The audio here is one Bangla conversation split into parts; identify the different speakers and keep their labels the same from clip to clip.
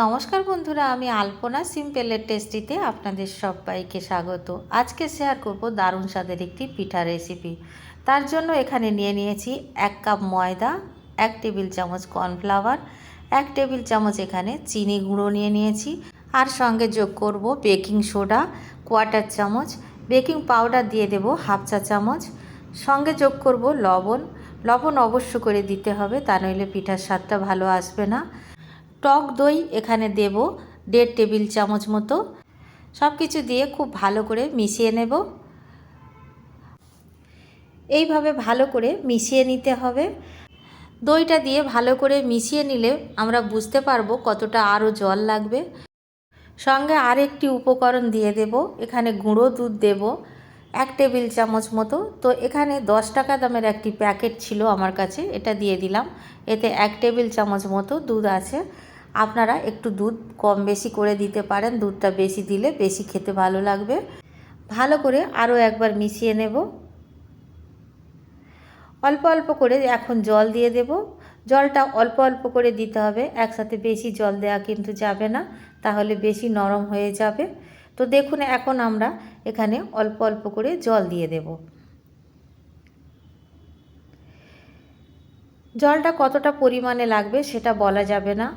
Speaker 1: নমস্কার বন্ধুরা, আমি আলপনা, সিম্পলের টেস্টিতে আপনাদের সবাইকে স্বাগত। আজকে শেয়ার করব দারুণ স্বাদের একটি পিঠা রেসিপি তার জন্য এখানে নিয়ে নিয়েছি এক কাপ ময়দা, এক টেবিল চামচ কর্নফ্লাওয়ার, এক টেবিল চামচ এখানে চিনি গুঁড়ো নিয়ে নিয়েছি, আর সঙ্গে যোগ করব বেকিং সোডা, কোয়ার্টার চামচ, বেকিং পাউডার দিয়ে দেব হাফ চা চামচ, সঙ্গে যোগ করব লবণ। লবণ অবশ্য করে দিতে হবে, তা নইলে পিঠার স্বাদটা ভালো আসবে না। টক দই এখানে দেব, দেড় টেবিল চামচ মতো। সব কিছু দিয়ে খুব ভালো করে মিশিয়ে নেব। এইভাবে ভালো করে মিশিয়ে নিতে হবে। দইটা দিয়ে ভালো করে মিশিয়ে নিলে আমরা বুঝতে পারব কতটা আরও জল লাগবে। সঙ্গে আর একটি উপকরণ দিয়ে দেব, এখানে গুঁড়ো দুধ দেব, এক টেবিল চামচ মতো। তো এখানে দশ টাকা দামের একটি প্যাকেট ছিল আমার কাছে, এটা দিয়ে দিলাম। এতে এক টেবিল চামচ মতো দুধ আছে। আপনারা একটু দুধ কম বেশি করে দিতে পারেন। দুধটা বেশি দিলে বেশি খেতে ভালো লাগবে। ভালো করে আরও একবার মিশিয়ে নেব। অল্প অল্প করে এখন জল দিয়ে দেব। জলটা অল্প অল্প করে দিতে হবে। একসাথে বেশি জল দেওয়া কিন্তু যাবে না, তাহলে বেশি নরম হয়ে যাবে। তো দেখুন, এখন আমরা এখানে অল্প অল্প করে জল দিয়ে দেব। জলটা কতটা পরিমাণে লাগবে সেটা বলা যাবে না।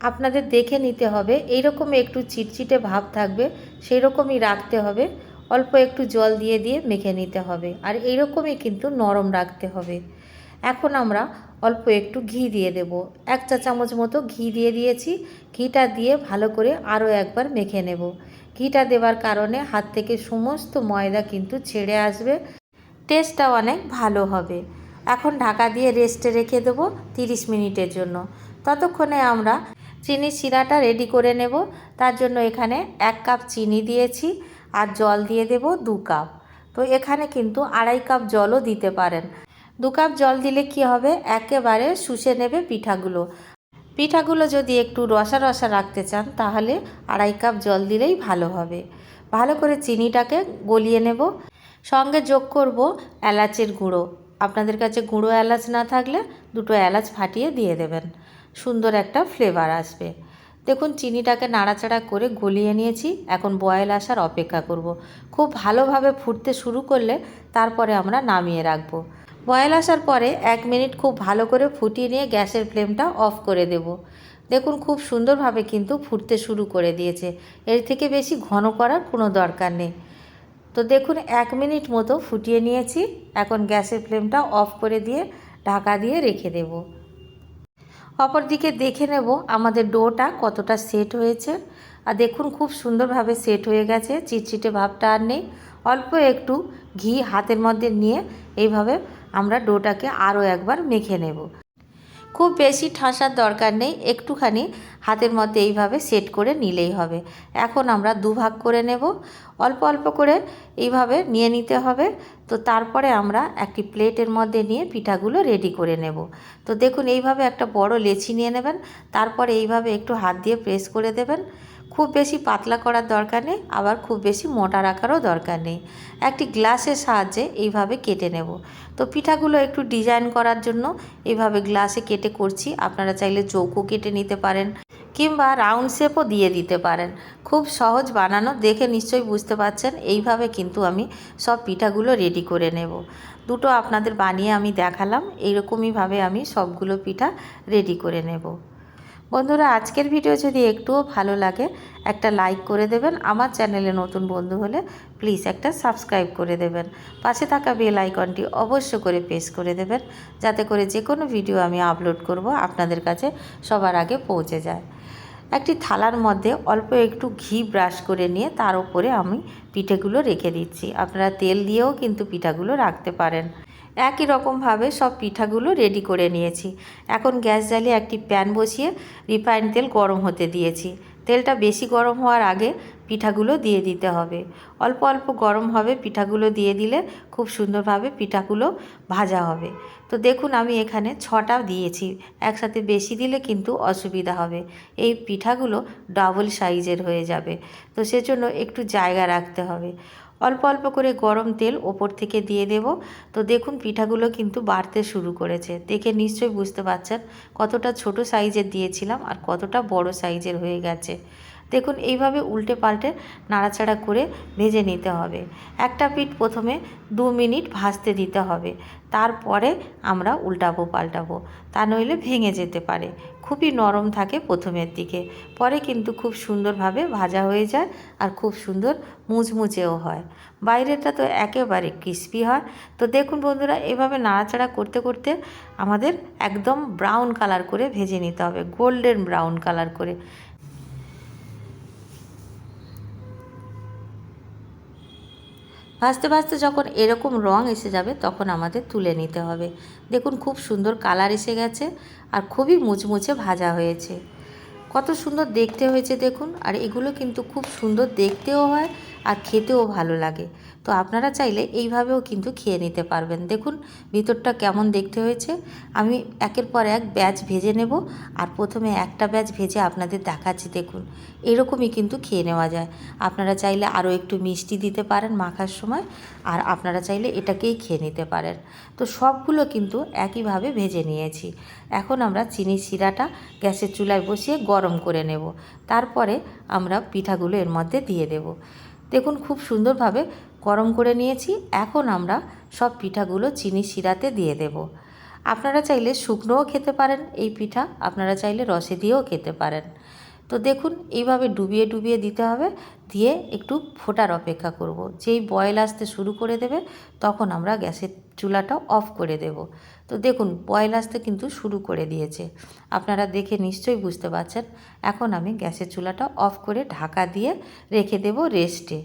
Speaker 1: আপনাদের দেখে নিতে হবে। এইরকম একটু চিটচিটে ভাব থাকবে সেই রকমই রাখতে হবে। অল্প একটু জল দিয়ে দিয়ে মেখে নিতে হবে। আর এইরকমই কিন্তু নরম রাখতে হবে। এখন আমরা অল্প একটু ঘি দিয়ে দেব। এক চা চামচ মতো ঘি দিয়ে দিয়েছি। ঘিটা দিয়ে ভালো করে আরও একবার মেখে নেব। ঘিটা দেওয়ার কারণে হাত থেকে সমস্ত ময়দা কিন্তু ছেড়ে আসবে। টেস্টটা অনেক ভালো হবে। এখন ঢাকা দিয়ে রেস্টে রেখে দেবো তিরিশ মিনিটের জন্য। ততক্ষণে আমরা চিনির শিরাটা রেডি করে নেব। তার জন্য এখানে এক কাপ চিনি দিয়েছি আর জল দিয়ে দেব দু কাপ তো এখানে কিন্তু আড়াই কাপ জলও দিতে পারেন। দু কাপ জল দিলে কি হবে? একেবারে শুষে নেবে পিঠাগুলো। পিঠাগুলো যদি একটু রসা রসা রাখতে চান, তাহলে আড়াই কাপ জল দিলেই ভালো হবে। ভালো করে চিনিটাকে গলিয়ে নেব। সঙ্গে যোগ করব এলাচের গুঁড়ো। আপনাদের কাছে গুঁড়ো এলাচ না থাকলে দুটো এলাচ ফাটিয়ে দিয়ে দেবেন। সুন্দর একটা ফ্লেভার আসবে। দেখুন, চিনিটাকে নাড়াচাড়া করে গলিয়ে নিয়েছি। এখন বয়েল আসার অপেক্ষা করব। খুব ভালোভাবে ফুটতে শুরু করলে তারপরে আমরা নামিয়ে রাখব। বয়েল আসার পরে এক মিনিট খুব ভালো করে ফুটিয়ে নিয়ে গ্যাসের ফ্লেমটা অফ করে দেব। দেখুন, খুব সুন্দরভাবে কিন্তু ফুটতে শুরু করে দিয়েছে। এর থেকে বেশি ঘন করার কোনো দরকার নেই। তো দেখুন, এক মিনিট মতো ফুটিয়ে নিয়েছি। এখন গ্যাসের ফ্লেমটা অফ করে দিয়ে ঢাকা দিয়ে রেখে দেবো। অপরদিকে দেখে নেব আমাদের ডোটা কতটা সেট হয়েছে। আর দেখুন খুব সুন্দরভাবে সেট হয়ে গেছে, চিটচিটে ভাবটা আর নেই। অল্প একটু ঘি হাতের মধ্যে নিয়ে এইভাবে আমরা ডোটাকে আরও একবার মেখে নেব। খুব বেশি ঠাসার দরকার নেই, একটুখানি হাতের মধ্যে এইভাবে সেট করে নিলেই হবে। এখন আমরা দুভাগ করে নেব। অল্প অল্প করে এইভাবে নিয়ে নিতে হবে। তো তারপরে আমরা একটি প্লেটের মধ্যে নিয়ে পিঠাগুলো রেডি করে নেব। তো দেখুন, এইভাবে একটা বড় লেচি নিয়ে নেবেন। তারপরে এইভাবে একটু হাত দিয়ে প্রেস করে দেবেন। খুব বেশি পাতলা করার দরকার নেই, আবার খুব বেশি মোটা রাখারও দরকার নেই। একটি গ্লাসের সাহায্যে এইভাবে কেটে নেব। তো পিঠাগুলো একটু ডিজাইন করার জন্য এইভাবে গ্লাসে কেটে করছি। আপনারা চাইলে চৌকো কেটে নিতে পারেন কিংবা রাউন্ড শেপও দিয়ে দিতে পারেন। খুব সহজ বানানো, দেখে নিশ্চয়ই বুঝতে পারছেন। এইভাবে কিন্তু আমি সব পিঠাগুলো রেডি করে নেব। দুটো আপনাদের বানিয়ে আমি দেখালাম। এইরকমইভাবে আমি সবগুলো পিঠা রেডি করে নেব। বন্ধুরা, আজকের ভিডিও যদি একটুও ভালো লাগে, একটা লাইক করে দেবেন। আমার চ্যানেলে নতুন বন্ধু হলে প্লিজ একটা সাবস্ক্রাইব করে দেবেন। পাশে থাকা বেল আইকনটি অবশ্য করে প্রেস করে দেবেন, যাতে করে যে কোনো ভিডিও আমি আপলোড করব, আপনাদের কাছে সবার আগে পৌঁছে যায়। একটি থালার মধ্যে অল্প একটু ঘি ব্রাশ করে নিয়ে তার উপরে আমি পিঠেগুলো রেখে দিচ্ছি। আপনারা তেল দিয়েও কিন্তু পিঠাগুলো রাখতে পারেন। একই রকমভাবে সব পিঠাগুলো রেডি করে নিয়েছি। এখন গ্যাস জ্বালিয়ে একটি প্যান বসিয়ে রিফাইন তেল গরম হতে দিয়েছি। তেলটা বেশি গরম হওয়ার আগে পিঠাগুলো দিয়ে দিতে হবে। অল্প অল্প গরম হবে, পিঠাগুলো দিয়ে দিলে খুব সুন্দরভাবে পিঠাগুলো ভাজা হবে। তো দেখুন আমি এখানে ছটা দিয়েছি, একসাথে বেশি দিলে কিন্তু অসুবিধা হবে। এই পিঠাগুলো ডাবল সাইজের হয়ে যাবে। তো সেজন্য একটু জায়গা রাখতে হবে। অল্প অল্প করে গরম তেল ওপর থেকে দিয়ে দেব। তো দেখুন পিঠাগুলো কিন্তু বাড়তে শুরু করেছে। দেখে নিশ্চয়ই বুঝতে পারছেন কতটা ছোট সাইজের দিয়েছিলাম আর কতটা বড় সাইজের হয়ে গেছে। দেখুন, এইভাবে উল্টে পাল্টে নাড়াচাড়া করে ভেজে নিতে হবে। একটা পিঠ প্রথমে দু মিনিট ভাজতে দিতে হবে। তারপরে আমরা উল্টাবো পাল্টাবো। তা নইলে ভেঙে যেতে পারে। খুবই নরম থাকে প্রথমের দিকে। পরে কিন্তু খুব সুন্দরভাবে ভাজা হয়ে যায় আর খুব সুন্দর মুচমুচেও হয়। বাইরেটা তো একেবারে ক্রিস্পি হয়। তো দেখুন বন্ধুরা, এভাবে নাড়াচাড়া করতে করতে আমাদের একদম ব্রাউন কালার করে ভেজে নিতে হবে। গোল্ডেন ব্রাউন কালার করে। ভাজতে ভাজতে যখন এরকম রং এসে যাবে, তখন আমাদের তুলে নিতে হবে। দেখুন, খুব সুন্দর কালার এসে গেছে আর খুবই মুচমুচে ভাজা হয়েছে। কত সুন্দর দেখতে হয়েছে, দেখুন। আর এগুলো কিন্তু খুব সুন্দর দেখতেও হয়। আর খেতেও ভালো লাগে। তো আপনারা চাইলে এইভাবেও কিন্তু খেয়ে নিতে পারবেন। দেখুন, ভিতরটা কেমন দেখতে হয়েছে। আমি একের পর এক ব্যাচ ভেজে নেব আর প্রথমে একটা ব্যাচ ভেজে আপনাদের দেখাচ্ছি, দেখুন। এরকমই কিন্তু খেয়ে নেওয়া যায়। আপনারা চাইলে আরও একটু মিষ্টি দিতে পারেন মাখার সময় আর আপনারা চাইলে এটাকেই খেয়ে নিতে পারেন। তো সবগুলো কিন্তু একইভাবে ভেজে নিয়েছি। এখন আমরা চিনি শিরাটা গ্যাসের চুলায় বসিয়ে গরম করে নেব। তারপরে আমরা পিঠাগুলো এর মধ্যে দিয়ে দেব। দেখুন খুব সুন্দরভাবে গরম করে নিয়েছি। এখন আমরা সব পিঠাগুলো চিনি শিরাতে দিয়ে দেব। আপনারা চাইলে শুকনোও খেতে পারেন এই পিঠা, আপনারা চাইলে রসে দিয়েও খেতে পারেন। তো দেখুন এইভাবে ডুবিয়ে ডুবিয়ে দিতে হবে, দিয়ে একটু ফোটার অপেক্ষা করব। যেই বয়েল আসতে শুরু করে দেবে, তখন আমরা গ্যাসের চুলাটা অফ করে দেব। তো দেখুন বয়েল আসতে কিন্তু শুরু করে দিয়েছে। আপনারা দেখে নিশ্চয়ই বুঝতে পারছেন। এখন আমি গ্যাসের চুলাটা অফ করে ঢাকা দিয়ে রেখে দেব রেস্টে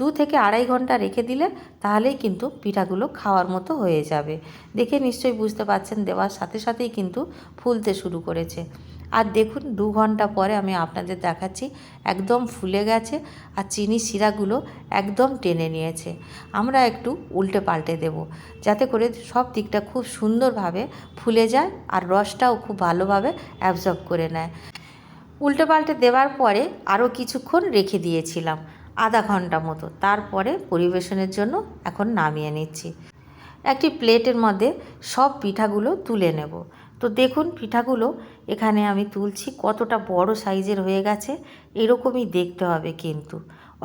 Speaker 1: দু থেকে আড়াই ঘণ্টা রেখে দিলে তাহলেই কিন্তু পিঠাগুলো খাওয়ার মতো হয়ে যাবে। দেখে নিশ্চয়ই বুঝতে পারছেন দেওয়ার সাথে সাথেই কিন্তু ফুলতে শুরু করেছে। আর দেখুন, দু ঘণ্টা পরে আমি আপনাদের দেখাচ্ছি, একদম ফুলে গেছে আর চিনি শিরাগুলো একদম টেনে নিয়েছে। আমরা একটু উল্টে পাল্টে দেব, যাতে করে সব দিকটা খুব সুন্দরভাবে ফুলে যায় আর রসটাও খুব ভালোভাবে অ্যাবজর্ব করে নেয়। উল্টে পাল্টে দেওয়ার পরে আরও কিছুক্ষণ রেখে দিয়েছিলাম। আধা ঘণ্টা মতো। তারপরে পরিবেশনের জন্য এখন নামিয়ে নিচ্ছি। একটি প্লেটের মধ্যে সব পিঠাগুলো তুলে নেব। তো দেখুন পিঠাগুলো এখানে আমি তুলছি, কতটা বড় সাইজের হয়ে গেছে, এরকমই দেখতে হবে কিন্তু।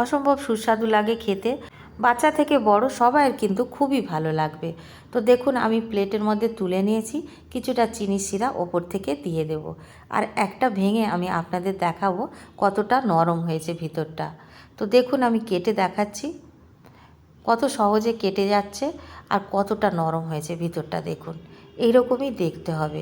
Speaker 1: অসম্ভব সুস্বাদু লাগে খেতে। বাচ্চা থেকে বড় সবাইয়ের কিন্তু খুবই ভালো লাগবে। তো দেখুন, আমি প্লেটের মধ্যে তুলে নিয়েছি, কিছুটা চিনি শিরা ওপর থেকে দিয়ে দেব। আর একটা ভেঙে আমি আপনাদের দেখাবো কতটা নরম হয়েছে ভিতরটা। তো দেখুন, আমি কেটে দেখাচ্ছি। কত সহজে কেটে যাচ্ছে আর কতটা নরম হয়েছে ভিতরটা, দেখুন। এইরকমই দেখতে হবে।